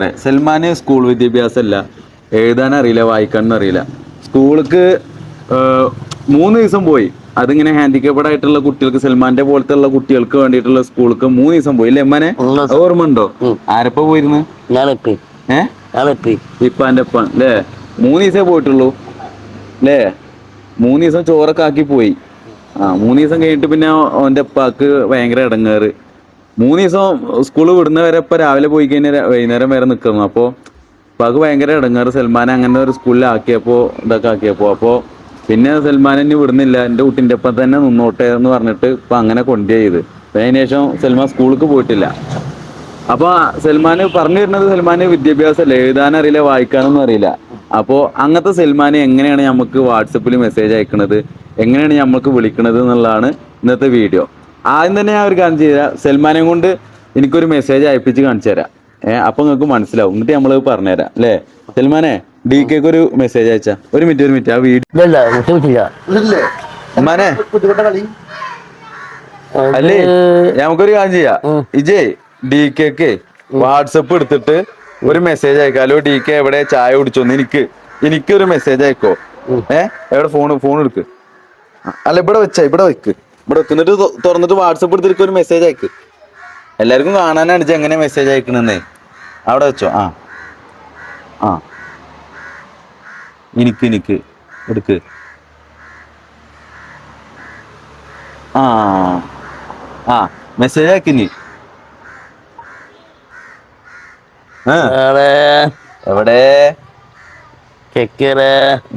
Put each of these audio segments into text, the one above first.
അതെ, സൽമാന് സ്കൂൾ വിദ്യാഭ്യാസം അല്ല എഴുതാൻ അറിയില്ല വായിക്കാൻ അറിയില്ല. സ്കൂൾക്ക് മൂന്ന് ദിവസം പോയി. അതിങ്ങനെ ഹാൻഡിക്കേപ്പഡ് ആയിട്ടുള്ള കുട്ടികൾക്ക് സൽമാന്റെ പോലത്തെ ഉള്ള കുട്ടികൾക്ക് വേണ്ടിയിട്ടുള്ള സ്കൂൾക്ക് മൂന്ന് ദിവസം പോയി. അല്ലേ എമ്മനെ. ഓർമ്മ ഉണ്ടോ. ആരപ്പ പോയിരുന്നു? ഇപ്പാന്റെ ഒപ്പം അല്ലേ മൂന്ന് ദിവസേ പോയിട്ടുള്ളൂ. അല്ലേ മൂന്ന് ദിവസം ചോറൊക്കെ ആക്കി പോയി. ആ മൂന്ന് ദിവസം കഴിഞ്ഞിട്ട് പിന്നെ അവന്റെ ഉപ്പാക്ക് ഭയങ്കര ഇടങ്ങേറ് മൂന്ന് ദിവസം സ്കൂൾ വിടുന്ന വരെ ഇപ്പൊ രാവിലെ പോയി കഴിഞ്ഞാൽ വൈകുന്നേരം വരെ നിൽക്കുന്നു അപ്പോ അത് ഭയങ്കര ഇടങ്ങാറ്. സൽമാനെ അങ്ങനെ ഒരു സ്കൂളിൽ ആക്കിയപ്പോ ഇതൊക്കെ ആക്കിയപ്പോ. അപ്പോ പിന്നെ സൽമാൻ ഇനി വിടുന്നില്ല. എന്റെ കുട്ടിന്റെ ഒപ്പം തന്നെ നിന്നോട്ടെ എന്ന് പറഞ്ഞിട്ട് ഇപ്പൊ അങ്ങനെ കൊണ്ടുപോയി ചെയ്ത് അതിന് ശേഷം സൽമാൻ സ്കൂളിലേക്ക് പോയിട്ടില്ല. അപ്പൊ സൽമാൻ പറഞ്ഞു വരുന്നത് സൽമാന് എഴുതാൻ അറിയില്ല വായിക്കാനൊന്നും അറിയില്ല. അപ്പോ അങ്ങനത്തെ സൽമാന് എങ്ങനെയാണ് നമുക്ക് വാട്സപ്പിൽ മെസ്സേജ് അയക്കുന്നത് എങ്ങനെയാണ് നമുക്ക് വിളിക്കുന്നത് എന്നുള്ളതാണ് ഇന്നത്തെ വീഡിയോ. ആദ്യം തന്നെ ഞാൻ ഒരു കാര്യം തരാം സൽമാനെ കൊണ്ട് എനിക്കൊരു മെസ്സേജ് അയപ്പിച്ച് കാണിച്ചു തരാം. ഏഹ് അപ്പൊ നിങ്ങൾക്ക് മനസ്സിലാവും. എന്നിട്ട് നമ്മൾ പറഞ്ഞുതരാം അല്ലേ? സൽമാനെ ഡി കെക്ക് ഒരു മെസ്സേജ് അയച്ചാ. ഒരു മിനിറ്റ് ഒരു മിനിറ്റ് ആ വീഡിയോ അല്ലേ നമുക്കൊരു കാര്യം ചെയ്യാം. ഉം. ഇജേ ഡി കെക്ക് വാട്സപ്പ് എടുത്തിട്ട് ഒരു മെസ്സേജ് അയക്കാലോ? ഡി കെ എവിടെ? ചായ കുടിച്ചോന്ന് എനിക്ക് എനിക്ക് ഒരു മെസ്സേജ് അയക്കോ? ഏഹ് ഏ എവിടെ? ഫോൺ ഫോൺ എടുക്ക്. അല്ല ഇവിടെ വെച്ച ഇവിടെ വെക്ക്. ഇവിടെ വെക്കുന്നിട്ട് തുറന്നിട്ട് വാട്സപ്പ് എടുത്തിട്ട് ഒരു മെസ്സേജ് അയക്ക്. എല്ലാവർക്കും കാണാനാണ് ഇജ്ജ് എങ്ങനെ മെസ്സേജ് അയക്കണെന്ന്. അവിടെ വെച്ചോ ആ. ആ. എനിക്ക് എനിക്ക് എടുക്ക്. ആ ആ. മെസ്സേജ് അയക്കിനി എവിടെ?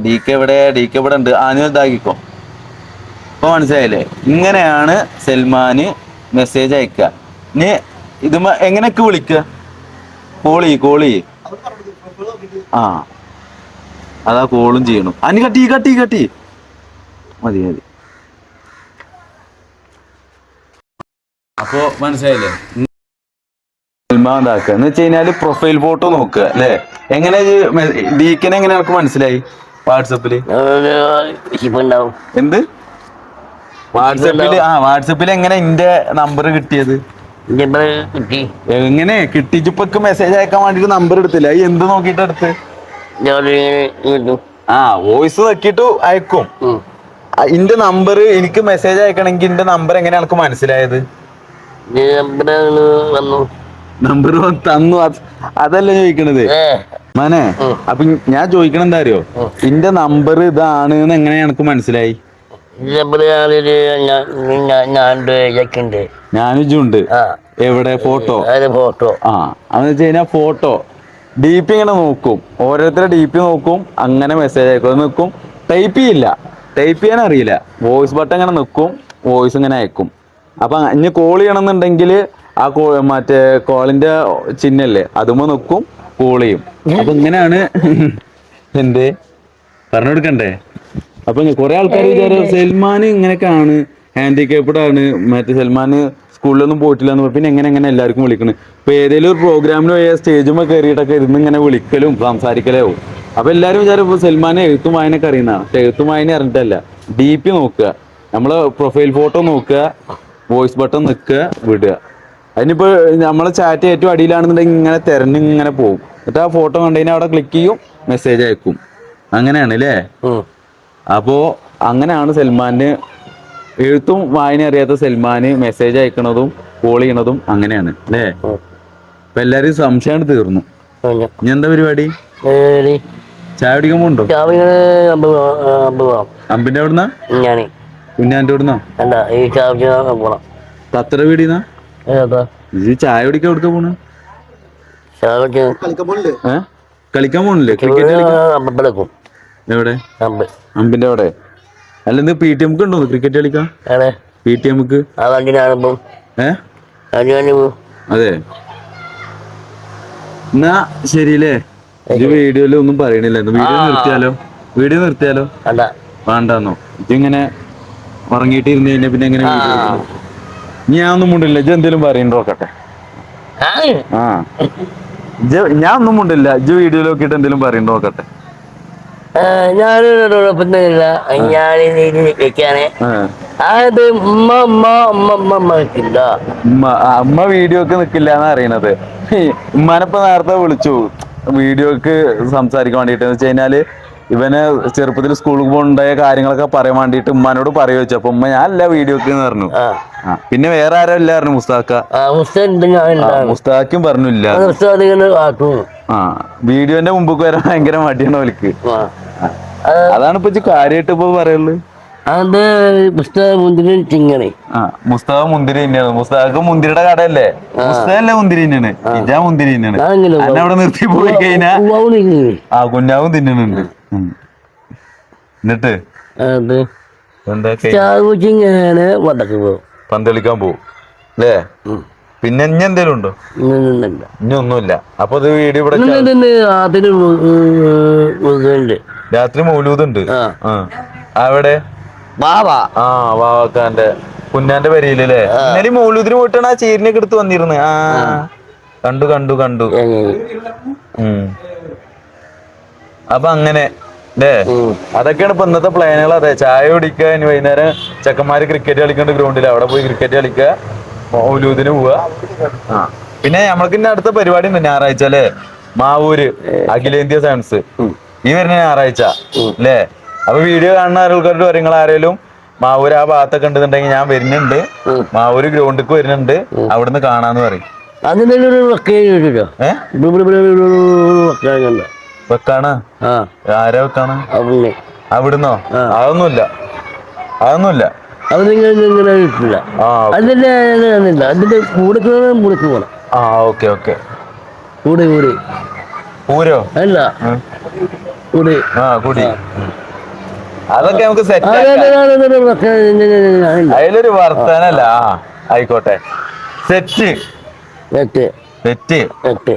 ഡി കെ എവിടെ? ഡി കെ ഇവിടെ ഉണ്ട്? ആനുവൽ ഇതാക്കിക്കോ. ഇപ്പൊ മനസ്സിലായില്ലേ? ഇങ്ങനെയാണ് സൽമാന് മെസ്സേജ് അയക്കുക. ഇനി ഇത് എങ്ങനെയൊക്കെ വിളിക്കുക? കോളി കോളി ആ. അതാ കോളും ചെയ്യണം. അനി കട്ടി കട്ടി കട്ടി മതി മതി. അപ്പോ മനസ്സിലായില്ലേ? സൽമാൻ ഇതാക്കുക. എന്ന് വെച്ച് കഴിഞ്ഞാൽ പ്രൊഫൈൽ ഫോട്ടോ നോക്കുക അല്ലേ? എങ്ങനെ ഡീക്കനെ എങ്ങനെ നമുക്ക് മനസ്സിലായി? വാട്സപ്പിൽ. എന്ത്? വാട്സപ്പിൽ ആ വാട്സപ്പിൽ എങ്ങനെ എന്റെ നമ്പർ കിട്ടിയത്? എങ്ങനെ? കിട്ടിച്ചിപ്പൊക്ക് മെസ്സേജ് അയക്കാൻ വേണ്ടിട്ട് നമ്പർ എടുത്തില്ല. അത് എന്ത് നോക്കിട്ട് എടുത്ത്? ആ വോയിസ് നോക്കിട്ട് അയക്കും. ഇന്റെ നമ്പർ എനിക്ക് മെസ്സേജ് അയക്കണമെങ്കിൽ ഇന്റെ നമ്പർ എങ്ങനെയാണ് എനിക്ക് മനസ്സിലായത് നമ്പർ തന്നു. അത് അതല്ല ചോദിക്കണത്? മനെ അപ്പൊ ഞാൻ ചോദിക്കണെന്താ അറിയോ? ഇന്റെ നമ്പർ ഇതാണ് എങ്ങനെയാണ് എങ്ങനെ എനിക്ക് മനസ്സിലായി? ഇവിടെ ആളൊരു ഞാൻ ഞാൻ ഞാൻ ഉണ്ട് ഞാനും ഇജ്ജുണ്ട് ആ. എവിടെ? ഫോട്ടോ? ഫോട്ടോ. ആ. അതെന്ന് വെച്ച് കഴിഞ്ഞാൽ ഫോട്ടോ. ഡി പി ഇങ്ങനെ നോക്കും. ഓരോരുത്തരെ ഡി പി നോക്കും. അങ്ങനെ മെസ്സേജ് അയക്കും. അത് നിൽക്കും ടൈപ്പ് ചെയ്യില്ല. ടൈപ്പ് ചെയ്യാൻ അറിയില്ല. വോയിസ് ബട്ടൺ ഇങ്ങനെ നിൽക്കും വോയിസ് ഇങ്ങനെ അയക്കും. അപ്പൊ ഇനി കോൾ ചെയ്യണമെന്നുണ്ടെങ്കിൽ ആ കോ മറ്റേ കോളിന്റെ ചിഹ്നല്ലേ? അതുമ്പോ നിൽക്കും കോൾ ചെയ്യും. അപ്പൊ ഇങ്ങനെയാണ്. എന്തേ? പറഞ്ഞു കൊടുക്കണ്ടേ അപ്പൊ കുറെ ആൾക്കാർ വിചാരം സൽമാൻ ഇങ്ങനെയൊക്കെയാണ് ഹാൻഡിക്കാപ്ഡ് ആണ്. മറ്റേ സൽമാൻ സ്കൂളിലൊന്നും പോയിട്ടില്ല എന്ന് പിന്നെ എങ്ങനെ എങ്ങനെ എല്ലാവർക്കും വിളിക്കണ്. ഇപ്പൊ ഏതെങ്കിലും ഒരു പ്രോഗ്രാമിന് പോയ സ്റ്റേജുമ്പോൾ കയറിയിട്ടൊക്കെ ഇരുന്ന് ഇങ്ങനെ വിളിക്കലും സംസാരിക്കലാവും അപ്പൊ എല്ലാരും വിചാരം ഇപ്പൊ സൽമാൻ എഴുത്തും വായനൊക്കെ അറിയുന്നതാണ് പക്ഷെ എഴുത്തും വായന അറിഞ്ഞിട്ടല്ല. ഡി പി നോക്കുക. നമ്മളെ പ്രൊഫൈൽ ഫോട്ടോ നോക്കുക. വോയിസ് ബട്ടൺ നിൽക്കുക വിടുക. അതിനിപ്പോ നമ്മളെ ചാറ്റ് ഏറ്റവും അടിയിലാണെന്നുണ്ടെങ്കിൽ ഇങ്ങനെ തെരഞ്ഞ് ഇങ്ങനെ പോകും. എന്നിട്ട് ആ ഫോട്ടോ കണ്ടതിനെ അവിടെ ക്ലിക്ക് ചെയ്യും മെസ്സേജ് അയക്കും. അങ്ങനെയാണ് അല്ലേ ഉം. അപ്പോ അങ്ങനെയാണ് സൽമാന് എഴുത്തും വായന അറിയാത്ത സൽമാന് മെസ്സേജ് അയക്കണതും കോൾ ചെയ്യണതും അങ്ങനെയാണ് അല്ലേ. അപ്പൊ എല്ലാരും സംശയമാണ് തീർന്നു. ഇനി എന്താ പരിപാടി? ചായ കുടിക്കാൻ പോണ്ടോ അമ്പിന്റെ അവിടുന്ന? കുഞ്ഞാന്റെ അവിടുന്ന? തത്ര വീടിന്ന? ചായ കുടിക്കാൻ എവിടുക്ക പോണ്? കളിക്കാൻ പോണില്ലേ? ക്രിക്കറ്റ് അമ്പലക്കും എവിടെ? അമ്പ്. അമ്പിന്റെ അവിടെ. അല്ല നീ പി ടി എംക്ക് ഉണ്ടോ? ക്രിക്കറ്റ് കളിക്കാൻ? അതെ പി ടി ഏ? അത്. എന്നാ ശരിയല്ലേ? ഇത് വീഡിയോയിൽ ഒന്നും പറയണില്ല. വീഡിയോ നിർത്തിയാലോ? വീഡിയോ നിർത്തിയാലോ? അല്ല വേണ്ടെന്നോ? ഇതിങ്ങനെ ഉറങ്ങിയിട്ട് ഇരുന്ന് കഴിഞ്ഞാ പിന്നെ എങ്ങനെ ഞാൻ ഒന്നും മുണ്ടില്ല. ഇജ്ജ് എന്തേലും പറയണ്ടോ നോക്കട്ടെ? ആ. ഞാൻ ഒന്നും മുണ്ടില്ല. ഇജ്ജ് വീഡിയോ നോക്കിയിട്ട് എന്തേലും പറയണ്ടോ നോക്കട്ടെ? ഞാനൊരു കുഴപ്പമൊന്നുമില്ല ഞാൻ വെക്കാണ്. അത് ഉമ്മ ഉമ്മ ഉമ്മ ഉമ്മ ഉമ്മ ആ, ഉമ്മ വീഡിയോക്ക് നിക്കില്ല എന്ന് അറിയണത്. ഉമ്മാനിപ്പോ നേരത്തെ വിളിച്ചു. വീഡിയോക്ക് സംസാരിക്കാൻ വേണ്ടിട്ട് എന്ന് വെച്ച് കഴിഞ്ഞാൽ ഇവന് ചെറുപ്പത്തിൽ സ്കൂളിൽ പോകണ്ടായ കാര്യങ്ങളൊക്കെ പറയാൻ വേണ്ടിട്ട് ഉമ്മാനോട് പറയുക വെച്ചു അപ്പൊ ഉമ്മ ഞാൻ അല്ല വീഡിയോക്ക് എന്ന് പറഞ്ഞു. പിന്നെ വേറെ ആരും ഇല്ലായിരുന്നു മുസ്താക്ക. മുസ്താഖും മുസ്താക്കും പറഞ്ഞില്ല ആ വീഡിയോന്റെ മുമ്പ് വരാൻ ഭയങ്കര മടിയാണ് അവർക്ക്. അതാണ് ഇപ്പൊ കാര്യമായിട്ട് ഇപ്പൊ പറയുള്ളു അത് പുസ്തക മുന്തിരി ചിങ്ങണി. ആ മുസ്തഫ മുന്തിരി തന്നെയാണ്. മുസ്താഖ് മുന്തിരിയുടെ കടയല്ലേ? മുസ്താഖല്ലേ മുന്തിരി തന്നെയാണ് ഇജാ മുന്തിരി തന്നെയാണ് അന്നെ അവിടെ നിർത്തി പോയി കഴിഞ്ഞാ ആ കുഞ്ഞാവും തിന്നണുണ്ട്. എന്നിട്ട്? എന്താ പോകും. പന്തളിക്കാൻ പോവും അല്ലേ? പിന്നെ ഇനി എന്തേലും ഉണ്ടോ? ഇനി ഒന്നുമില്ല. അപ്പൊ ഇത് വീഡിയോ ഇവിടെ അതിന് രാത്രി മൗലൂദുണ്ട്. അവിടെ ബാബാ ആ വാവാക്കാന്റെ കുഞ്ഞാന്റെ വരിയിലല്ലേ ഇന്നലെ മൗലൂദിന് പോയിട്ടാണ് ആ ചേരിനൊക്കെ എടുത്ത് വന്നിരുന്നത് ആ. കണ്ടു കണ്ടു കണ്ടു. അപ്പൊ അങ്ങനെ അല്ലേ അതൊക്കെയാണ് ഇപ്പൊ ഇന്നത്തെ പ്ലാനുകൾ അതെ ചായ കുടിക്കുക ഇനി വൈകുന്നേരം ചെക്കന്മാര് ക്രിക്കറ്റ് കളിക്കേണ്ട ഗ്രൗണ്ടിൽ അവിടെ പോയി ക്രിക്കറ്റ് കളിക്കുക മൗലൂദിന് പോവുക ആ. പിന്നെ നമ്മൾക്ക് ഇന്ന അടുത്ത പരിപാടി ഉണ്ട് ഞായറാഴ്ച അല്ലേ? മാവൂര് അഖിലേന്ത്യ സയൻസ്. ഈ വരുന്ന ഞായറാഴ്ച അല്ലേ? അപ്പൊ വീഡിയോ കാണുന്ന ആൾക്കാരുടെ കാര്യങ്ങൾ നിങ്ങൾ ആരെങ്കിലും മാവൂര് ആ ഭാഗത്തൊക്കെ ഉണ്ടെന്നുണ്ടെങ്കിൽ ഞാൻ വരുന്നുണ്ട്. മാവൂര് ഗ്രൗണ്ടിക്ക് വരുന്നുണ്ട്. അവിടുന്ന് കാണാന്ന് പറയും. വക്കാനുണ്ട് വെക്കാണ്? ആരാ വെക്കാണ്? അവിടെ അവിടുന്നോ? അതൊന്നുമില്ല. അതൊന്നുമില്ല. അത് നിങ്ങൾ ഇങ്ങനെ കിട്ടില്ല അതിന്റെ അതില്ല അതിന്റെ കൂടെ കൂടെ പോകണം ആ ഓക്കെ ഓക്കെ കൂടെ കൂടി പൂരോ അല്ല കൂടി ആ കൂടി അതൊക്കെ നമുക്ക് സെറ്റ് അതിലൊരു വർത്താനല്ല ആയിക്കോട്ടെ സെറ്റ് സെറ്റ് സെറ്റ് എട്ട്